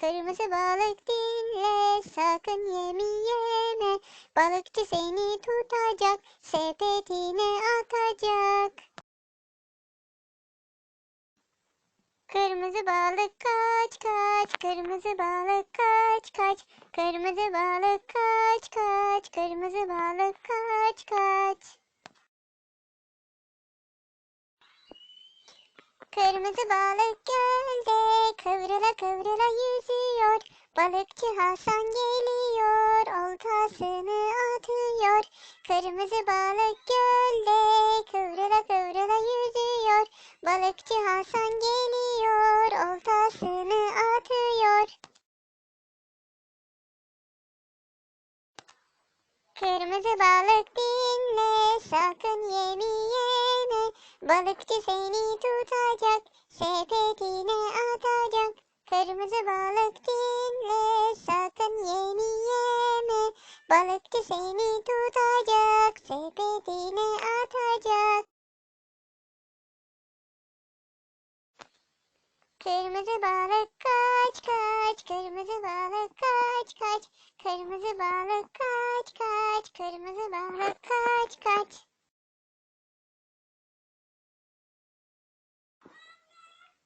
Kırmızı balık dinle, sakın yemi yeme. Balıkçı seni tutacak, sepetine atacak. Kırmızı balık kaç kaç, kırmızı balık kaç kaç. Kırmızı balık kaç kaç, kırmızı balık kaç kaç. Kırmızı balık gölde kıvrıla kıvrıla yüzüyor. Balıkçı Hasan geliyor, oltasını atıyor. Kırmızı balık gölde kıvrıla kıvrıla yüzüyor. Balıkçı Hasan geliyor, oltasını atıyor. Kırmızı balık dinle, sakın yemi yeme. Balıkçı seni tutacak, sepetine atacak. Kırmızı balık dinle, sakın yemi yeme. Balıkçı seni tutacak, sepetine atacak. Kırmızı balık kaç kaç, kırmızı balık kaç kaç. Kırmızı balık kaç kaç, kırmızı balık kaç kaç.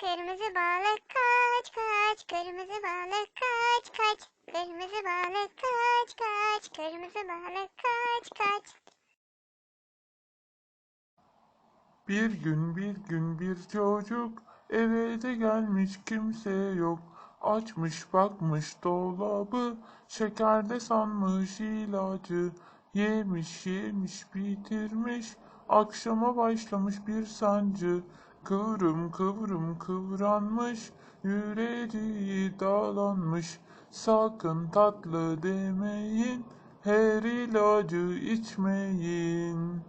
Kırmızı balık kaç kaç, kırmızı balık kaç kaç. Kırmızı balık kaç kaç, kırmızı balık kaç kaç. Bir gün bir gün bir çocuk eve de gelmiş kimse yok. Açmış bakmış dolabı şekerde sanmış ilacı. Yemiş yemiş bitirmiş akşama başlamış bir sancı. Kıvrım kıvrım kıvranmış yüreği dağlanmış. Sakın tatlı demeyin her ilacı içmeyin.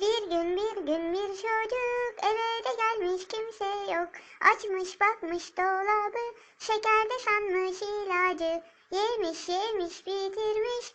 Bir gün bir gün bir çocuk eve de gelmiş kimse yok. Açmış bakmış dolabı şekerde sanmış ilacı. Yemiş yemiş bitirmiş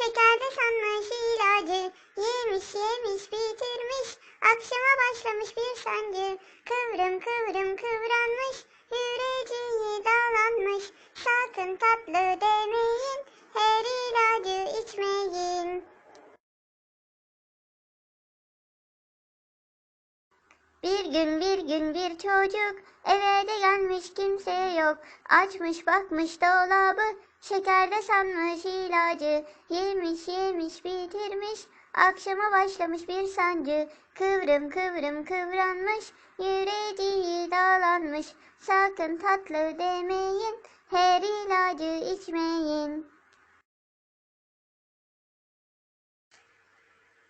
şekerde sanmış ilacı. Yemiş yemiş bitirmiş akşama başlamış bir sancı. Kıvrım kıvrım kıvranmış yüreği dağlanmış. Sakın tatlı demeyin her ilacı içmeyin. Bir gün bir gün bir çocuk eve de gelmiş kimse yok. Açmış bakmış dolabı şekerde sanmış ilacı. Yemiş yemiş bitirmiş akşama başlamış bir sancı. Kıvrım kıvrım kıvranmış yüreği dağlanmış. Sakın tatlı demeyin her ilacı içmeyin.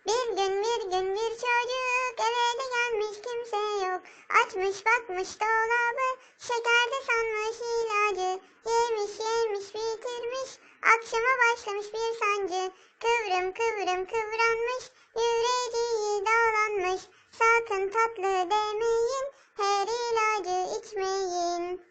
Bir gün bir gün bir çocuk eve de gelmiş kimse yok. Açmış bakmış dolabı şekerde sanmış ilacı. Yemiş yemiş bitirmiş akşama başlamış bir sancı. Kıvrım kıvrım kıvranmış Yüreği dağlanmış sakın tatlı demeyin Her ilacı içmeyin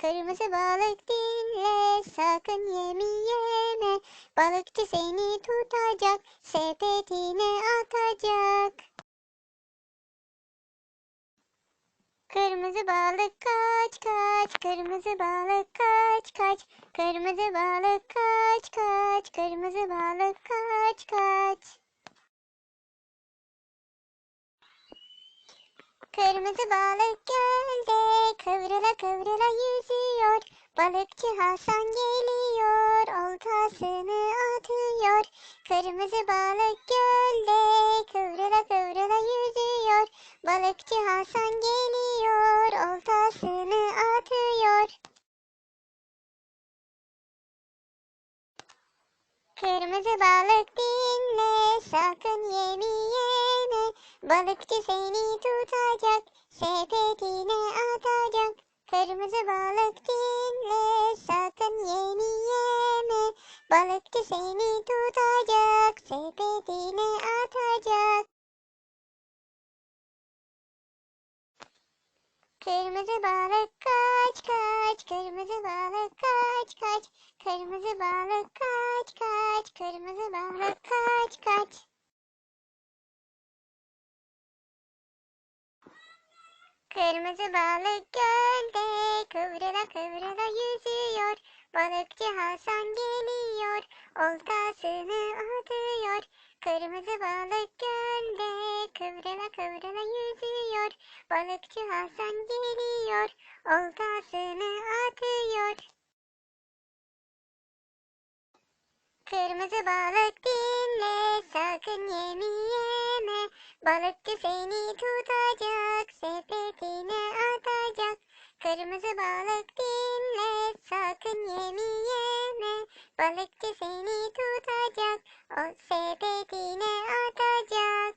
Kırmızı balık dinle, sakın yemi yeme. Balıkçı seni tutacak, sepetine atacak. Kırmızı balık kaç kaç, kırmızı balık kaç kaç. Kırmızı balık kaç kaç, kırmızı balık kaç kaç. Kırmızı balık gölde kıvrıla kıvrıla yüzüyor. Balıkçı Hasan geliyor, oltasını atıyor. Kırmızı balık gölde kıvrıla kıvrıla yüzüyor. Balıkçı Hasan geliyor, oltasını atıyor. Kırmızı balık dinle, sakın yemi yeme. Balıkçı seni tutacak, sepetine atacak. Kırmızı balık dinle, sakın yemi yeme. Balıkçı seni tutacak, sepetine atacak. Kırmızı balık kaç kaç, kırmızı balık kaç kaç. Kırmızı balık kaç kaç, kırmızı balık kaç kaç. Kırmızı balık gölde kıvrıla kıvrıla yüzüyor. Balıkçı Hasan geliyor, oltasını atıyor. Kırmızı balık gölde kıvrıla kıvrıla yüzüyor. Balıkçı Hasan geliyor, oltasını atıyor. Kırmızı balık dinle, sakın yemi yeme. Balıkçı seni tutacak, sepetine atacak. Kırmızı balık dinle, sakın yemi yeme. Balıkçı seni tutacak, o sepetine atacak.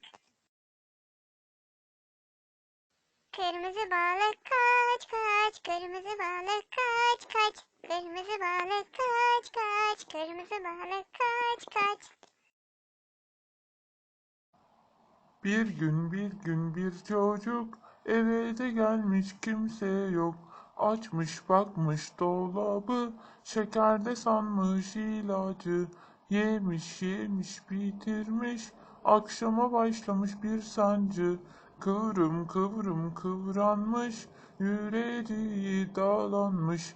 Kırmızı balık kaç kaç, kırmızı balık kaç kaç. Kırmızı balık kaç kaç, kırmızı balık kaç kaç. Bir gün bir gün bir çocuk eve de gelmiş kimse yok. Açmış bakmış dolabı şekerde sanmış ilacı. Yemiş yemiş bitirmiş akşama başlamış bir sancı. Kıvrım kıvrım kıvranmış yüreği dağlanmış.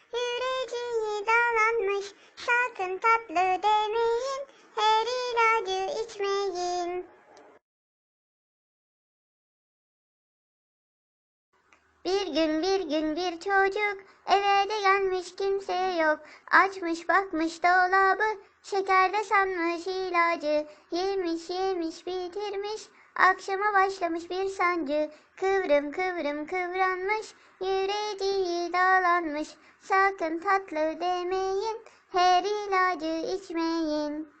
yüreği dağlanmış. Sakın tatlı demeyin her ilacı içmeyin. Bir gün bir gün bir çocuk eve de gelmiş kimse yok. Açmış bakmış dolabı şekerde sanmış ilacı. Yemiş yemiş bitirmiş akşama başlamış bir sancı. Kıvrım kıvrım kıvranmış yüreği dağlanmış. Sakın tatlı demeyin her ilacı içmeyin.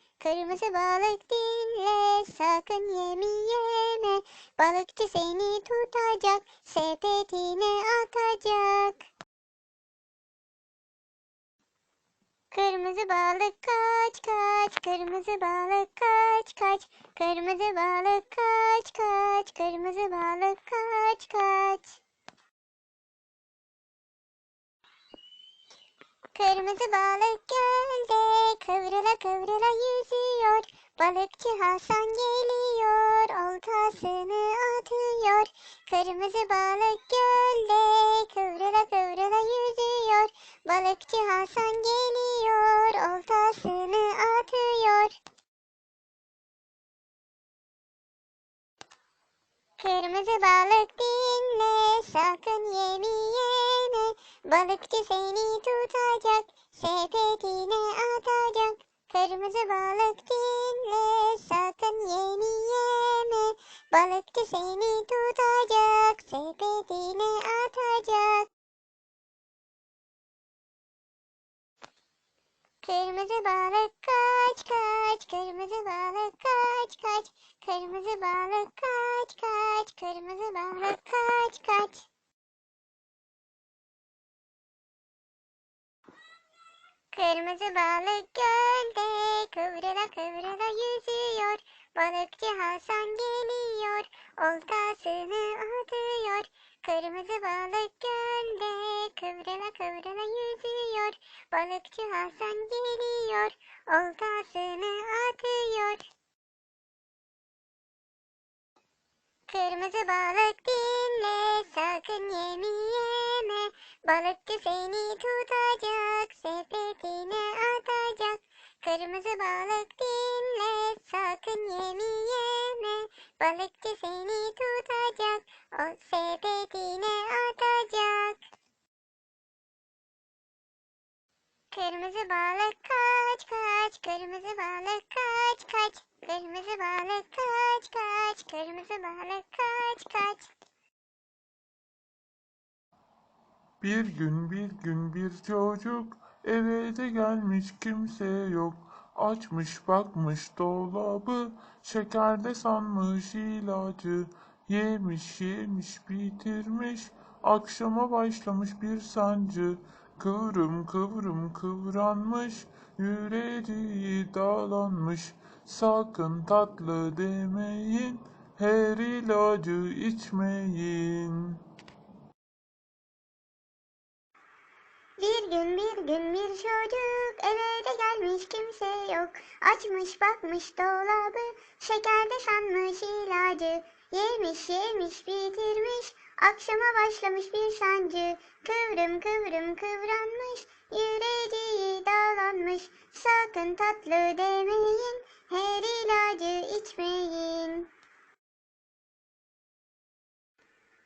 Kırmızı balık dinle, sakın yemi yeme. Balıkçı seni tutacak, sepetine atacak. Kırmızı balık kaç kaç, kırmızı balık kaç kaç. Kırmızı balık kaç kaç, kırmızı balık kaç kaç. Kırmızı balık gölde kıvrıla kıvrıla yüzüyor. Balıkçı Hasan geliyor, oltasını atıyor. Kırmızı balık gölde kıvrıla kıvrıla yüzüyor. Balıkçı Hasan geliyor, oltasını atıyor. Kırmızı balık dinle, sakın yemi yeme. Balıkçı seni tutacak, sepetine atacak. Kırmızı balık dinle, sakın yemi yeme. Balıkçı seni tutacak, sepetine atacak. Kırmızı balık kaç kaç, kırmızı balık kaç kaç. Kırmızı balık kaç kaç, kırmızı balık kaç kaç. Kırmızı balık gölde kıvrıla kıvrıla yüzüyor. Balıkçı Hasan geliyor, oltasını atıyor. Kırmızı balık gölde kıvrıla kıvrıla yüzüyor. Balıkçı Hasan geliyor, oltasını atıyor. Kırmızı balık dinle, sakın yemi yeme. Balıkçı seni tutacak, sepetine atacak. Kırmızı balık dinle, sakın yemi yeme. Balıkçı seni tutacak, o sepetine atacak. Kırmızı balık kaç kaç, kırmızı balık kaç kaç. Kırmızı balık kaç kaç, kırmızı balık kaç kaç. Bir gün bir gün bir çocuk eve de gelmiş kimse yok. Açmış bakmış dolabı şekerde sanmış ilacı. Yemiş yemiş bitirmiş akşama başlamış bir sancı. Kıvrım kıvrım kıvranmış yüreği dağlanmış. Sakın tatlı demeyin her ilacı içmeyin. Bir gün bir gün bir çocuk eve de gelmiş kimse yok. Açmış bakmış dolabı şekerde sanmış ilacı. Yemiş yemiş bitirmiş akşama başlamış bir sancı. Kıvrım kıvrım kıvranmış yüreği dağlanmış. Sakın tatlı demeyin her ilacı içmeyin.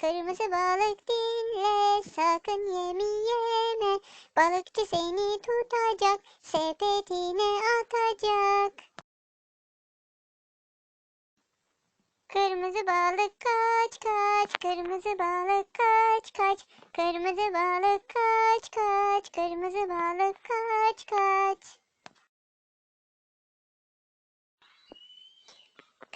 Kırmızı balık dinle, sakın yemi yeme. Balıkçı seni tutacak, sepetine atacak. Kırmızı balık kaç kaç, kırmızı balık kaç kaç. Kırmızı balık kaç kaç, kırmızı balık kaç kaç.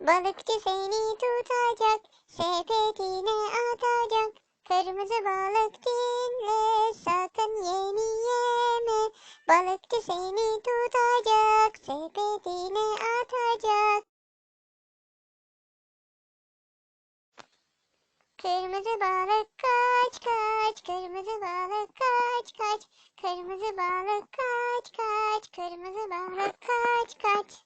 Balıkçı seni tutacak, sepetine atacak. Kırmızı balık dinle, sakın yemi yeme. Balıkçı seni tutacak, sepetine atacak. Kırmızı balık kaç kaç, kırmızı balık kaç kaç. Kırmızı balık kaç kaç, kırmızı balık kaç kaç.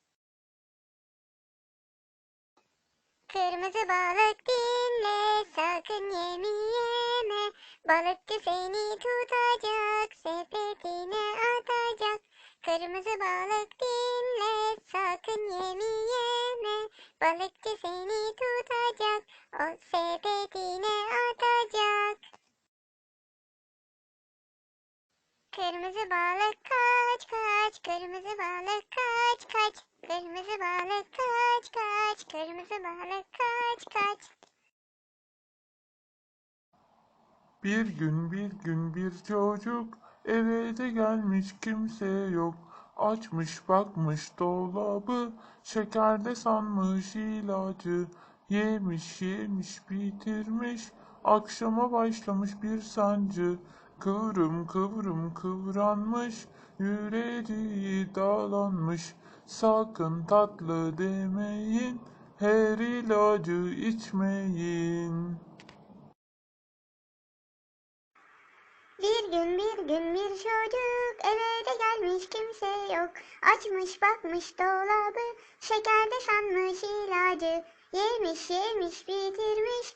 Kırmızı balık dinle, sakın yemi yeme. Balıkçı seni tutacak, sepetine atacak. Kırmızı balık dinle, sakın yemi yeme. Balıkçı seni tutacak, o sepetine atacak. Kırmızı balık kaç kaç, kırmızı balık kaç kaç. Kırmızı balık kaç kaç, kırmızı balık kaç kaç. Bir gün bir gün bir çocuk eve de gelmiş kimse yok. Açmış bakmış dolabı şekerde sanmış ilacı. Yemiş yemiş bitirmiş akşama başlamış bir sancı. Kıvrım kıvrım kıvranmış yüreği dağlanmış. Sakın tatlı demeyin her ilacı içmeyin. Bir gün bir gün bir çocuk eve de gelmiş kimse yok. Açmış bakmış dolabı şekerde sanmış ilacı. Yemiş yemiş bitirmiş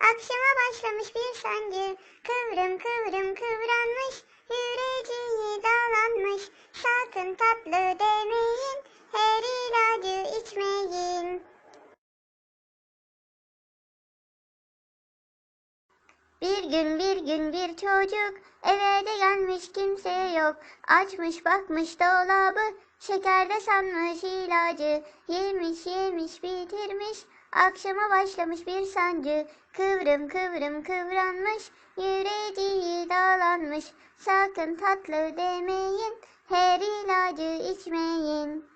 akşama başlamış bir sancı. Kıvrım kıvrım kıvranmış yüreği dağlanmış. Sakın tatlı demeyin her ilacı içmeyin. Bir gün bir gün bir çocuk eve de gelmiş kimse yok. Açmış bakmış dolabı Şekerde sanmış ilacı, yemiş yemiş bitirmiş. Akşama başlamış bir sancı, kıvrım kıvrım kıvranmış. Yüreği dağlanmış, sakın tatlı demeyin. Her ilacı içmeyin.